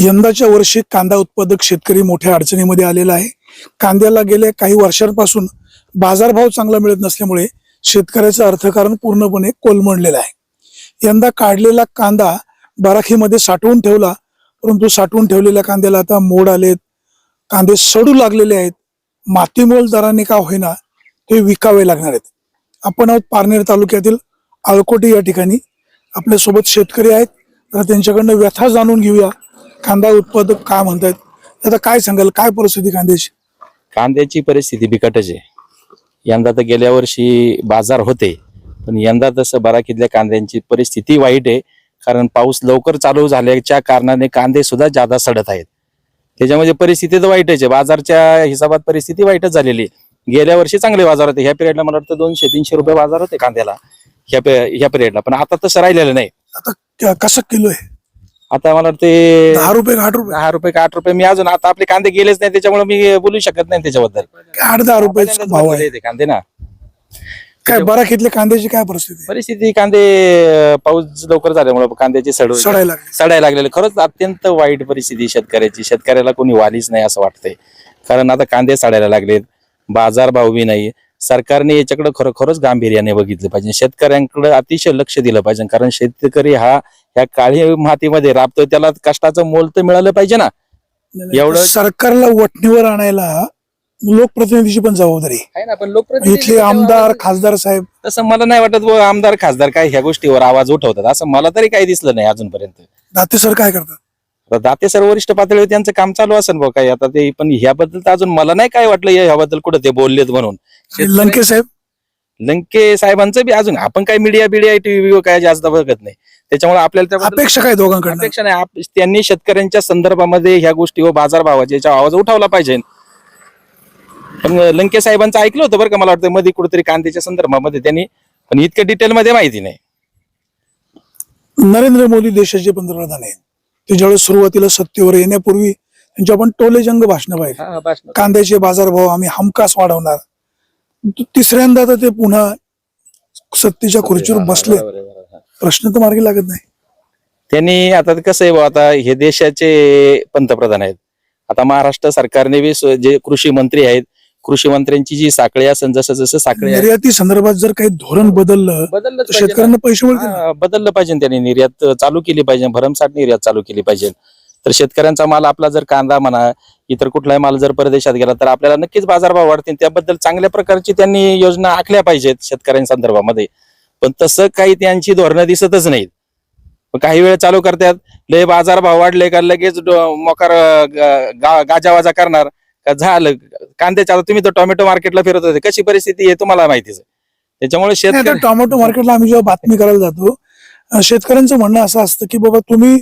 यंदाच्या वर्षी कांदा उत्पादक शेतकरी मोठ्या अडचणीमध्ये आलेला आहे. कांद्याला गेल्या काही वर्षांपासून बाजारभाव चांगला मिळत नसल्यामुळे शेतकऱ्याचं अर्थकारण पूर्णपणे कोलमडलेलं आहे. यंदा काढलेला कांदा बराखीमध्ये साठवून ठेवला परंतु साठवून ठेवलेल्या कांद्याला आता मोड आलेत. कांदे सडू लागलेले आहेत. मातीमोल दराने का होईना ते विकावे लागणार आहेत. आपण आहोत पारनेर तालुक्यातील आळकोटी या ठिकाणी. आपल्यासोबत शेतकरी आहेत. तर त्यांच्याकडनं व्यथा जाणून घेऊया. कांदा उत्पादक काय म्हणतात आता काय सांगाल? काय परिस्थिती कांद्याची? कांद्याची परिस्थिती बिकटच आहे. यंदा तर गेल्या वर्षी बाजार होते पण यंदा तसं बराकीतल्या कांद्यांची परिस्थिती वाईट आहे. कारण पाऊस लवकर चालू झाल्याच्या कारणाने कांदे सुद्धा जादा सडत आहेत. त्याच्यामध्ये परिस्थिती तर वाईटच आहे. बाजारच्या हिसाबात परिस्थिती वाईटच झालेली आहे. गेल्या वर्षी चांगले बाजार होते. ह्या पिरियडला मला वाटतं दोनशे तीनशे रुपये बाजार होते कांद्याला. ह्या ह्या पिरियडला पण आता तसं राहिलेलं नाही. आता कसं किलो आहे आता मला वाटते दहा रुपये आठ रुपये? दहा रुपये का आठ रुपये? मी अजून आता आपले कांदे गेलेच नाही त्याच्यामुळे मी बोलू शकत नाही त्याच्याबद्दल. आठ दहा रुपये भाव आहे. ते कांदे ना. काय बराकीतल्या कांद्याची काय परिस्थिती? परिस्थिती कांदे पाऊस लवकर झाल्यामुळे कांद्याची सड सडायला सडायला लागलेले. खरंच अत्यंत वाईट परिस्थिती शेतकऱ्याची. शेतकऱ्याला कोणी वालीच नाही असं वाटतंय. कारण आता कांदे सडायला लागलेत. बाजार भाव बी नाही. सरकारने याच्याकडे खरोखरच गांभीर्याने बघितलं पाहिजे. शेतकऱ्यांकडे अतिशय लक्ष दिलं पाहिजे. कारण शेतकरी हा ह्या काळी मातीमध्ये राबतोय त्याला कष्टाचं मोल तर मिळालं पाहिजे ना. एवढं- सरकारला वटणीवर आणायला लोकप्रतिनिधीची पण जबाबदारी आहे. ना पण इथले आमदार खासदार साहेब. तसं मला नाही वाटत बुवा आमदार खासदार काय ह्या गोष्टीवर आवाज उठवतात. असं मला तरी काही दिसलं नाही अजूनपर्यंत. दाते सर काय करतात? आता दाते सर वरिष्ठ पातळीवर त्यांचं काम चालू असेल बघ काही. आता ते पण ह्याबद्दल तर अजून मला नाही काय वाटलं या- ह्याबद्दल कुठं ते बोललेत म्हणून. लंके साहेब? लंके साहेबांचं बी अजून आपण काय मीडिया बिडिया टीव्ही काय जास्त बघत नाही. त्याच्यामुळे आपल्याला त्याबद्दल अपेक्षा काय दोघांकडनं? अपेक्षा नाही. आप- त्यांनी शेतकऱ्यांच्या संदर्भामध्ये ह्या गोष्टी व बाजारभावाच्या याचा आवाज उठवला पाहिजे. पण लंके साहेबांचं ऐकलं होतं बरं का मला वाटतं मध्ये कुठेतरी कांद्याच्या संदर्भामध्ये त्यांनी पण इतक्या डिटेलमध्ये माहिती नाही. नरेंद्र मोदी देशाचे पंतप्रधान आहेत. ते ज्यावेळेस सुरुवातीला सत्तेवर येण्यापूर्वी त्यांची आपण टोले जंग भाषण पाहिजे कांद्याचे बाजारभाव आम्ही हमखास वाढवणार. तिसऱ्यांदा तर ते पुन्हा सत्तेच्या खुर्चीवर बसले. प्रश्न तर मार्गी लागत नाही. त्यांनी आता कसं आहे आता हे देशाचे पंतप्रधान आहेत. आता महाराष्ट्र सरकारने बी जे कृषी मंत्री आहेत कृषी मंत्र्यांची जी साखळी असेल जसं जसं साखळी आहे, निर्याती संदर्भात जर काही धोरण बदललं बदललंच तर पाहिजे. शेतकऱ्यांना पैसे मिळतील हा, बदललं पाहिजे त्यांनी. निर्यात चालू केली पाहिजे भरमसाठ निर्यात चालू केली पाहिजे. तर शेतकऱ्यांचा माल आपला जर कांदा म्हणा इतर कुठलाही माल जर परदेशात गेला तर आपल्याला नक्कीच बाजारभाव वाढतील. त्याबद्दल चांगल्या प्रकारची त्यांनी योजना आखल्या पाहिजेत शेतकऱ्यांच्या संदर्भामध्ये. पण तसं काही त्यांची धोरणं दिसतच नाहीत. मग काही वेळ चालू करतात. लय बाजारभाव वाढले का लगेच डो- मोकार अं, गा- गाजावाजा करणार. का झालं? कांद्याच्या आता तुम्ही तर टोमॅटो मार्केटला फिरत होते. कशी परिस्थिती आहे तुम्हाला माहितीच त्याच्यामुळे शेतकरी टोमॅटो मार्केटला आम्ही जेव्हा बातमी करायला जातो शेतकऱ्यांचं म्हणणं असं असतं की बाबा तुम्ही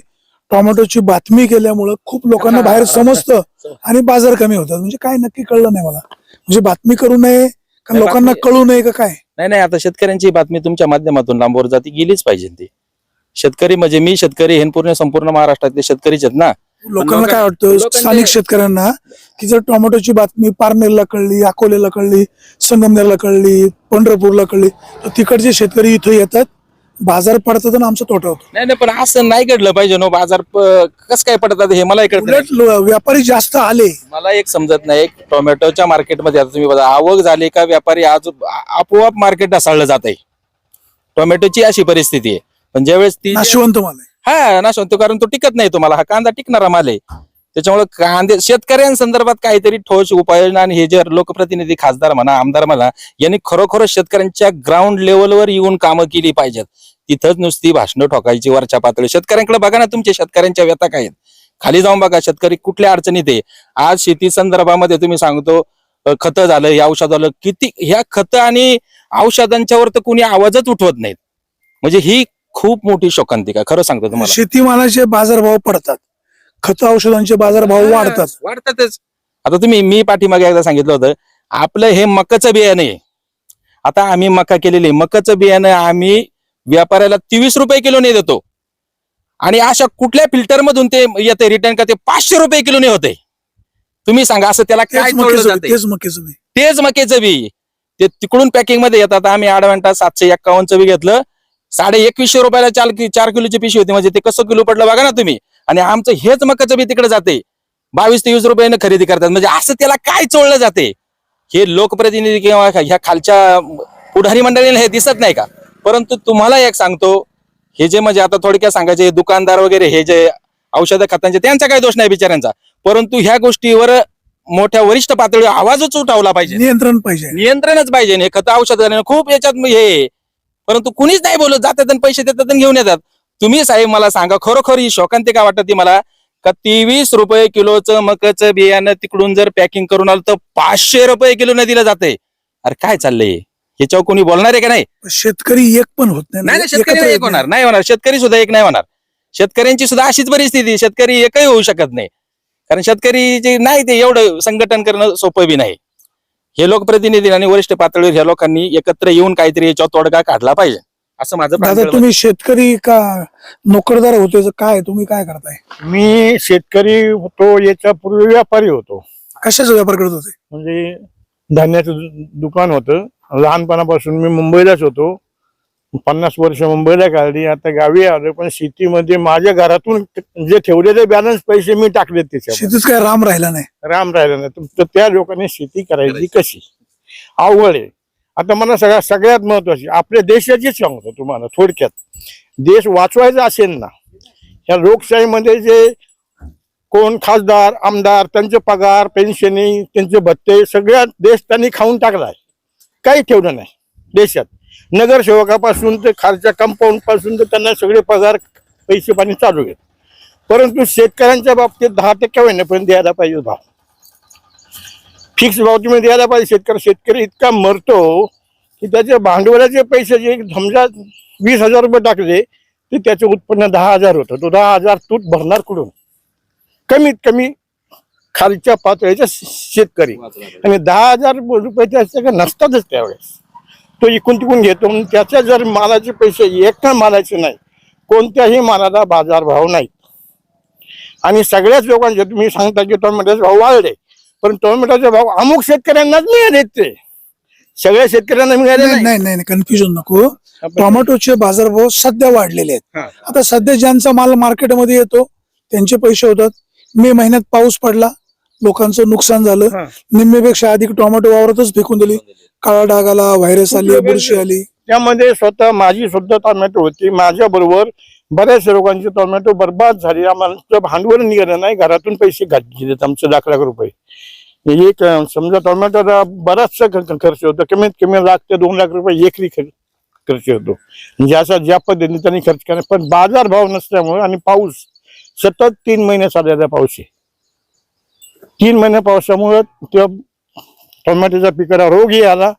टोमॅटोची बातमी केल्यामुळं खूप लोकांना बाहेर समजतं आणि बाजार कमी होतात. म्हणजे काय नक्की कळलं नाही मला. म्हणजे बातमी करू नये का लोकांना कळू नये का काय? नाही नाही आता शेतकऱ्यांची बातमी तुमच्या माध्यमातून लांबवर जाती गेलीच पाहिजे ती. शेतकरी म्हणजे मी शेतकरी हे पूर्ण संपूर्ण महाराष्ट्रातले शेतकरीच आहेत ना. लोकांना काय वाटतं? स्थानिक शेतकऱ्यांना की जर टोमॅटोची बातमी पारनेरला कळली अकोलेला कळली संगमनेरला कळली पंढरपूरला कळली तर तिकडचे शेतकरी इथे येतात. बाजार पडतात आणि आमचा तोटा होतो. नाही नाही पण असं नाही घडलं पाहिजे नो बाजार कस काय पडतात हे मला. उलट लो- व्यापारी जास्त आले. मला एक समजत नाही. एक टोमॅटोच्या मार्केटमध्ये आता तुम्ही बघा आवक झाली का व्यापारी आज आपोआप मार्केट ढासळलं जात आहे टोमॅटोची अशी परिस्थिती आहे. पण ज्यावेळेस ती नाशिवंत माल आहे हा ना होतो कारण तो टिकत नाही तुम्हाला. हा कांदा टिकणारा माल आहे. त्याच्यामुळे कांदे शेतकऱ्यांसंदर्भात काहीतरी ठोस उपाययोजना आणि हे जे लोकप्रतिनिधी खासदार म्हणा आमदार म्हणा यांनी खरोखर शेतकऱ्यांच्या ग्राउंड लेवलवर येऊन कामं केली पाहिजेत. तिथंच नुसती भाषणं ठोकायची वरच्या पातळी शेतकऱ्यांकडे बघा ना तुमच्या शेतकऱ्यांच्या व्यथा काय आहेत. खाली जाऊन बघा शेतकरी कुठल्या अडचणीत आहे. आज शेती संदर्भामध्ये तुम्ही सांगतो खत खतं झालं हे औषध झालं किती ह्या खतं आणि औषधांच्यावर तर कुणी आवाजच उठवत नाहीत. म्हणजे ही खूप मोठी शोकांतिका खरं सांगतो तुम्हाला. शेतीमालाचे बाजारभाव पडतात. खत औषधांचे बाजारभाव वाढतात. वाढतातच. आता तुम्ही मी पाठीमागे एकदा सांगितलं होतं आपलं हे मकाचं बियाणं आहे. आता आम्ही मका केलेली. मकाचं बियाणं आम्ही व्यापाऱ्याला तेवीस रुपये किलोने देतो. आणि अशा कुठल्या फिल्टर मधून ते येते रिटर्न का ते पाचशे रुपये किलोने होते तुम्ही सांगा असं त्याला काय बी. तेच मकेचं बी. ते तिकडून पॅकिंगमध्ये येतात. आम्ही आडवंटा सातशे एक्कावन्नचं बी घेतलं. साडे एकवीसशे रुपयाला चार कि- चार किलोची पिशवी होती. म्हणजे ते कसं किलो पडलं बघा ना तुम्ही. आणि आमचं हेच मकाचं बी तिकडे जाते. बावीस ते वीस रुपयाने खरेदी करतात. म्हणजे असं त्याला काय चोळलं जाते? हे लोकप्रतिनिधी किंवा ह्या खालच्या पुढारी मंडळीला हे दिसत नाही का? परंतु तुम्हाला एक सांगतो. हे जे म्हणजे आता थोडक्यात सांगायचे हे दुकानदार वगैरे हे जे औषध खतांचे त्यांचा काही दोष नाही बिचाऱ्यांचा. परंतु ह्या गोष्टीवर मोठ्या वरिष्ठ पातळीवर आवाजच उठावला पाहिजे. नियंत्रण पाहिजे. नियंत्रणच पाहिजे. हे खत औषध खूप याच्यात हे. परंतु कुणीच नाही बोलत जातात आणि पैसे देतात आणि घेऊन येतात. तुम्ही साहेब मला सांगा खरोखर ही शोकांतिका वाटत ती मला का तेवीस रुपये किलोचं मकाचं बियाणं तिकडून जर पॅकिंग करून आलं तर पाचशे रुपये किलो न दिलं जाते अरे काय चाललंय? ह्याच्यावर कोणी बोलणार आहे का नाही? शेतकरी एक पण होत नाही नाही शेतकरी एक होणार. नाही होणार. शेतकरी सुद्धा एक नाही होणार. शेतकऱ्यांची सुद्धा अशीच परिस्थिती शेतकरी एकही होऊ शकत नाही. कारण शेतकरी जे नाही ते एवढं संघटन करणं सोपं बी नाही. हे लोकप्रतिनिधी आणि वरिष्ठ पातळीवर ह्या लोकांनी एकत्र येऊन काहीतरी याच्यावर तोडगा काढला पाहिजे असं माझं दादा प्रांजळ मत. आहे. तुम्ही शेतकरी का नोकरदार होते तर काय तुम्ही काय करताय? मी शेतकरी होतो याच्या पूर्वी व्यापारी होतो. कशाचा व्यापार करत होते? म्हणजे धान्याचं दु- दुकान होतं. लहानपणापासून मी मुंबईलाच होतो. पन्नास वर्ष मुंबईला काढली. आता गावी आलो पण शेतीमध्ये माझ्या घरातून जे ठेवलेले बॅलन्स पैसे मी टाकले त्याच्यावर शेतीत काय राम राहिला नाही. राम राहिलं नाही. तर त्या लोकांनी शेती करायची कशी? अवघड आहे. आता मला सगळ्या सगळ्यात महत्वाची आपल्या देशाचीच सांगतो तुम्हाला थोडक्यात. देश वाचवायचा असेल ना ह्या लोकशाहीमध्ये जे कोण खासदार आमदार त्यांचे पगार पेन्शनी त्यांचे भत्ते सगळ्या देश त्यांनी खाऊन टाकलाय. काही ठेवलं नाही देशात. नगरसेवकापासून ते खालच्या कंपाऊंडपासून तर त्यांना सगळे पगार पैसे पाणी चालू आहेत. परंतु शेतकऱ्यांच्या बाबतीत दहा टक्के महिन्यापर्यंत द्यायला पाहिजे भाव फिक्स भाव तुम्ही द्यायला पाहिजे शेतकरी शेतकरी इतका मरतो की त्याचे भांडवलाचे पैसे जे समजा वीस हजार रुपये टाकले तर त्याचे उत्पन्न दहा हजार होतं. तो दहा हजार तूट भरणार कुठून? कमीत कमी खालच्या पातळीचा शेतकरी. आणि दहा हजार रुपये त्याच्याकडे नसतातच त्यावेळेस. तो इकून तिकून घेतो. म्हणून त्याच्या जर मालाचे पैसे एका मालाचे नाही कोणत्याही मालाला बाजारभाव नाही. आणि सगळ्याच लोकांचे तुम्ही सांगता की टोमॅटोचे भाव वाढले पण टोमॅटोचे भाव अमुक शेतकऱ्यांनाच मिळाले ते. सगळ्या शेतकऱ्यांना मिळाले नाही नाही. नाही कन्फ्युजन नको. टोमॅटोचे बाजारभाव सध्या वाढलेले आहेत. आता सध्या ज्यांचा माल मार्केटमध्ये येतो त्यांचे पैसे होतात. मे महिन्यात पाऊस पडला लोकांचं नुकसान झालं. हा. निम्मेपेक्षा अधिक टोमॅटो वावरातच फेकून दिली. काळा डाग आला व्हायरस आली बुरशी आली. त्यामध्ये स्वतः माझी सुद्धा टोमॅटो होती. माझ्या बरोबर बऱ्याच लोकांचे टोमॅटो बर्बाद झाले. आम्हाला भांडवल निघालं नाही. घरातून पैसे घातले आमचे लाख लाख रुपये. एक अं, समजा टोमॅटोचा बराचसा ख- ख- खर्च होतो. कमीत कमी लाख ते दोन लाख रुपये एकरी खर्च खर्च होतो. म्हणजे असा ज्या पद्धतीने त्यांनी खर्च केला. पण बाजार भाव नसल्यामुळे आणि पाऊस सतत तीन महिने चाललेला पाऊस आहे तीन महिने पावसामुळे त्या टोमॅटोच्या पिकाला रोगही आला.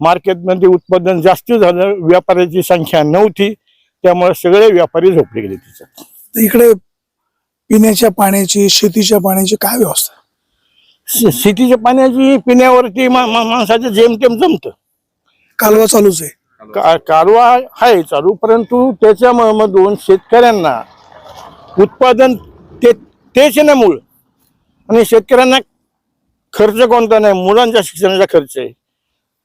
मार्केटमध्ये उत्पादन जास्त झालं. व्यापाऱ्याची संख्या नव्हती. त्यामुळे सगळे व्यापारी झोपले गेले तिच्यात तर इकडे पिण्याच्या पाण्याची शेतीच्या पाण्याची काय व्यवस्था? शेतीच्या पाण्याची पिण्यावरती माणसाचं जेमतेम जमतं. कालवा चालूच आहे. का- कारवा आहे चालू परंतु त्याच्या म- मधून शेतकऱ्यांना उत्पादन ते तेच ना मूळ. आणि शेतकऱ्यांना खर्च कोणता नाही मुलांच्या शिक्षणाचा खर्च आहे.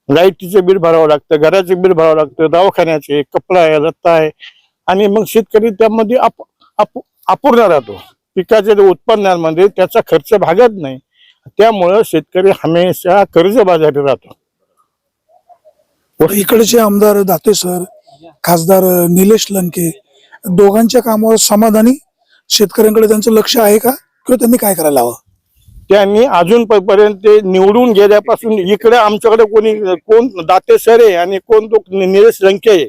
लाईटीचं बिल भरावं लागतं घराचे बिल भरावं लागतं दवाखान्याचे कपडा आहे रत्ता आहे. आणि मग शेतकरी त्यामध्ये अप अपूर्ण राहतो. पिकाच्या उत्पन्नामध्ये म्हणजे त्याचा खर्च भागत नाही. त्यामुळं शेतकरी हमेशा कर्जबाजारी राहतो. इकडचे आमदार दाते सर खासदार निलेश लंके दोघांच्या कामावर समाधानी? शेतकऱ्यांकडे त्यांचं लक्ष आहे का? किंवा त्यांनी काय करायला हवं? त्यांनी अजून पर्यंत निवडून गेल्यापासून इकडे आमच्याकडे कोणी कोण दाते सर आहे आणि कोण तो निलेश लंके आहे.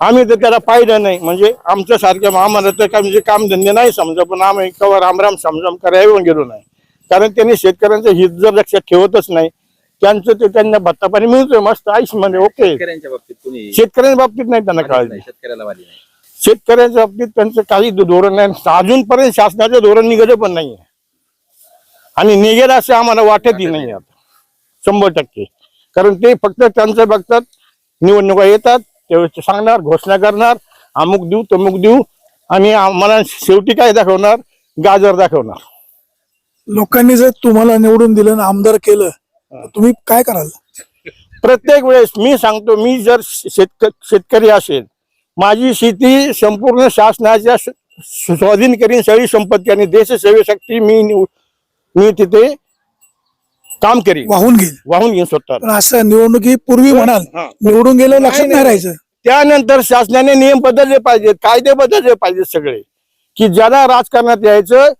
आम्ही तर त्याला पाहिलं नाही. म्हणजे आमच्या सारख्या आम्हाला तर काय म्हणजे कामधंदे नाही समजा पण आम्ही कवा रामराम समजाम करायला गेलो नाही. कारण त्यांनी शेतकऱ्यांचं हित जर लक्षात ठेवतच नाही त्यांचं ते त्यांना भत्ता पाणी मिळतोय मस्त आयुष्यमध्ये ओके. शेतकऱ्यांच्या बाबतीत नाही त्यांना काळजी. शेतकऱ्याला शेतकऱ्यांच्या बाबतीत त्यांचं काही धोरण नाही. अजूनपर्यंत शासनाचं धोरण निघालं पण नाहीये. आणि निघेल असं आम्हाला वाटतही नाही आता. शंभर टक्के. कारण ते फक्त त्यांचं बघतात निवडणुका येतात त्यावेळेस सांगणार घोषणा करणार अमुक देऊ तमुक देऊ आणि आम्हाला शेवटी काय दाखवणार? गाजर दाखवणार. लोकांनी जर तुम्हाला निवडून दिलं आणि आमदार केलं तर तुम्ही काय कराल? प्रत्येक वेळेस मी सांगतो मी जर शेतक शेतकरी असेल माझी शेती संपूर्ण शासनाच्या स्वाधीन करीन सगळी संपत्ती आणि देशसेवेसाठी मी निव- मी तिथे काम करीन. वाहून घेईल वाहून घेईन स्वतः पण असं निवडणुकीपूर्वी म्हणाल हा. निवडून गेलो लक्षात नाही, राहायचं. त्यानंतर शासनाने नियम बदलले पाहिजेत कायदे बदलले पाहिजेत सगळे. की ज्याला राजकारणात यायचं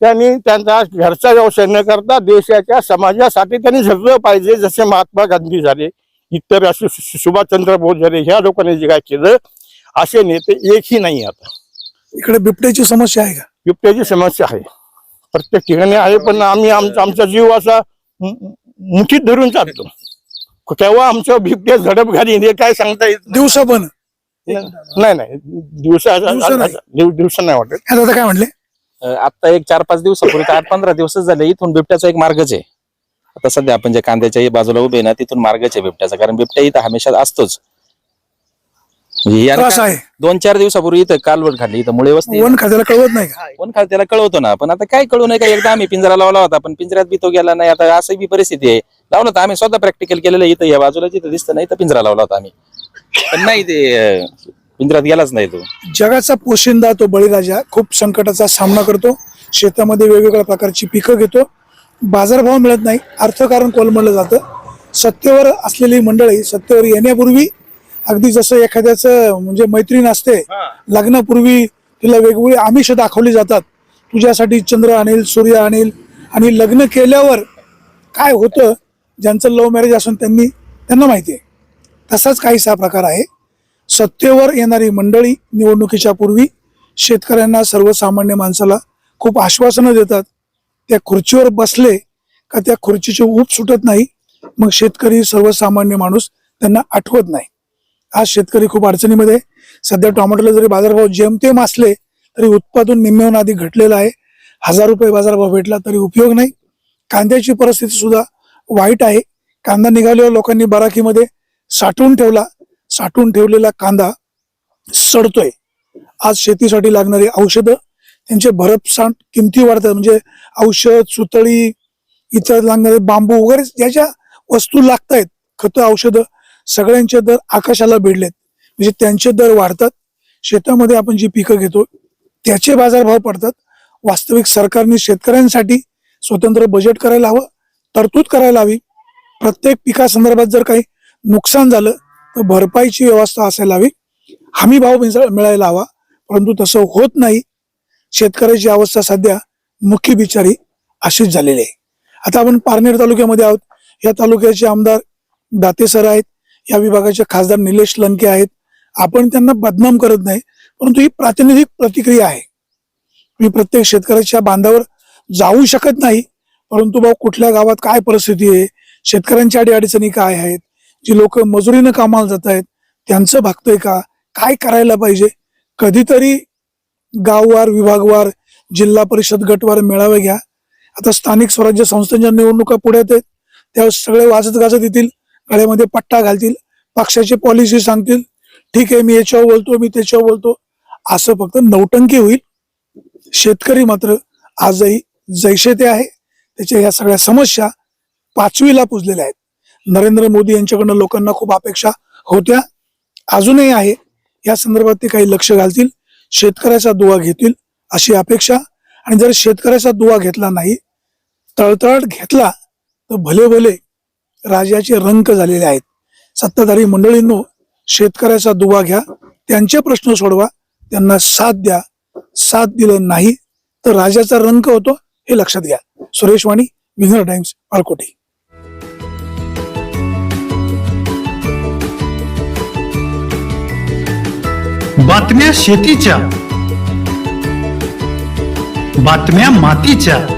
त्यांनी त्यांचा घरचा व्यवसाय न करता देशाच्या समाजासाठी त्यांनी झटलं पाहिजे जसे महात्मा गांधी झाले इतर असे सु- सु- सुभाषचंद्र बोस झाले ह्या लोकांनी जे काय केलं असे नेते एकही नाही आता. इकडे बिबट्याची समस्या आहे का? बिबट्याची समस्या आहे. प्रत्येक ठिकाणी आहे पण आम्ही आमचा आमचा जीव असा मुठीत धरून चालतो. तेव्हा आमचं बिबट्या झडप घालीन हे काय सांगता येत नाही. दिवसा पण? नाही नाही दिवसा दिवसा नाही. दिवसा वाटत. काय म्हणले? आता एक चार पाच दिवसापूर्वी आठ पंधरा दिवसच झाले इथून बिबट्याचा एक मार्गच आहे. आता सध्या आपण जे कांद्याच्या बाजूला उभे ना तिथून मार्गच आहे बिबट्याचा कारण बिबट्या इथं हमेशा असतोच. म्हणजे याने त्रास काय- आहे. दोन चार दिवसापूर्वी इथं कालवड खाल्ली इथं मुळे वस्ती वन खात्याला कळवत नाही का? कोण खाल त्याला कळवतो ना पण आता काय कळू नाही का? एकदा आम्ही पिंजरा लावला होता पण पिंजऱ्यात बी तो गेला नाही. आता असं बी परिस्थिती आहे. लावलं तर आम्ही स्वतः प्रॅक्टिकल केलेलं आहे. इथं या बाजूला जिथं दिसतं नाही तर पिंजरा लावला होता आम्ही. पण नाही ते अं, पिंजऱ्यात गेलाच नाही तो. जगाचा पोशिंदा तो बळीराजा खूप संकटाचा सामना करतो. शेतामध्ये वेगवेगळ्या प्रकारची पिकं घेतो. बाजारभाव मिळत नाही. अर्थकारण कोलमडलं जातं. सत्तेवर असलेली मंडळी सत्तेवर येण्यापूर्वी अगदी जसं एखाद्याचं म्हणजे मैत्रीण असते लग्नापूर्वी तिला वेगवेगळी आमिष दाखवली जातात. तुझ्यासाठी चंद्र आणील सूर्य आणील आणि लग्न केल्यावर काय होतं ज्यांचं लव्ह मॅरेज असून त्यांनी त्यांना माहिती आहे. तसाच काहीसा प्रकार आहे. सत्तेवर येणारी मंडळी निवडणुकीच्या पूर्वी शेतकऱ्यांना सर्वसामान्य माणसाला खूप आश्वासनं देतात. त्या खुर्चीवर बसले का त्या खुर्चीची ऊप सुटत नाही मग शेतकरी सर्वसामान्य माणूस त्यांना आठवत नाही. आज शेतकरी खूप अडचणीमध्ये आहे. सध्या टोमॅटोला जरी बाजारभाव जेमतेम असले तरी उत्पादन निम्म्याहून आधी घटलेलं आहे. हजार रुपये बाजारभाव भेटला तरी उपयोग नाही. कांद्याची परिस्थिती सुद्धा वाईट आहे. कांदा निघाल्यावर लोकांनी बराखीमध्ये साठवून ठेवला. साठवून ठेवलेला कांदा सडतोय. आज शेतीसाठी लागणारी औषधं त्यांचे भरपसाठ किमती वाढतात. म्हणजे औषध सुतळी इतर लागणारे बांबू वगैरे ज्या ज्या वस्तू लागत आहेत खतं औषधं सगळ्यांचे दर आकाशाला भिडलेत. म्हणजे त्यांचे दर वाढतात. शेतामध्ये आपण जी पिकं घेतो त्याचे बाजारभाव पडतात. वास्तविक सरकारने शेतकऱ्यांसाठी स्वतंत्र बजेट करायला हवं तरतूद करायला हवी. प्रत्येक पिकासंदर्भात जर काही नुकसान झालं तर भरपाईची व्यवस्था असायला हवी. हमी भाव मिसळ- मिळायला हवा परंतु तसं होत नाही. शेतकऱ्याची अवस्था सध्या मुख्य बिचारी अशीच झालेली आहे. आता आपण पारनेर तालुक्यामध्ये आहोत. या तालुक्याचे आमदार दाते सर आहेत. या विभागाचे खासदार निलेश लंके आहेत. आपण त्यांना बदनाम करत नाही परंतु ही प्रातिनिधिक प्रतिक्रिया आहे. मी प्रत्येक शेतकऱ्याच्या बांधावर जाऊ शकत नाही परंतु भाऊ कुठल्या गावात काय परिस्थिती आहे शेतकऱ्यांच्या अडीअडचणी काय आहेत जी लोक मजुरीनं कामाला जात आहेत त्यांचं भागतंय का काय करायला पाहिजे? कधीतरी गाववार विभागवार जिल्हा परिषद गटवार मेळावे घ्या. आता स्थानिक स्वराज्य संस्थांच्या निवडणुका पुढ्यात आहेत त्यावेळेस सगळे वाजत गाजत येतील. गळ्यामध्ये पट्टा घालतील पक्षाची पॉलिसी सांगतील ठीक आहे मी याच्यावर बोलतो मी त्याच्यावर बोलतो. असं फक्त नौटंकी होईल. शेतकरी मात्र आजही जैसे ते आहे. त्याच्या या सगळ्या समस्या पाचवीला पुजलेल्या आहेत. नरेंद्र मोदी यांच्याकडनं लोकांना खूप अपेक्षा होत्या. अजूनही आहे. या संदर्भात ते काही लक्ष घालतील. शेतकऱ्याचा दुवा घेतील अशी अपेक्षा. आणि जर शेतकऱ्याचा दुवा घेतला नाही तळतळाट घेतला तर भले भले राजाचे रंक झालेले आहेत. सत्ताधारी मंडळींनो शेतकऱ्याचा दुवा घ्या त्यांचे प्रश्न सोडवा त्यांना साथ द्या. साथ दिलं नाही तर राजाचा रंक होतो हे लक्षात घ्या. सुरेश वाणी विघ्नर टाइम्स पाळकोटी बातम्या शेतीच्या बातम्या मातीच्या.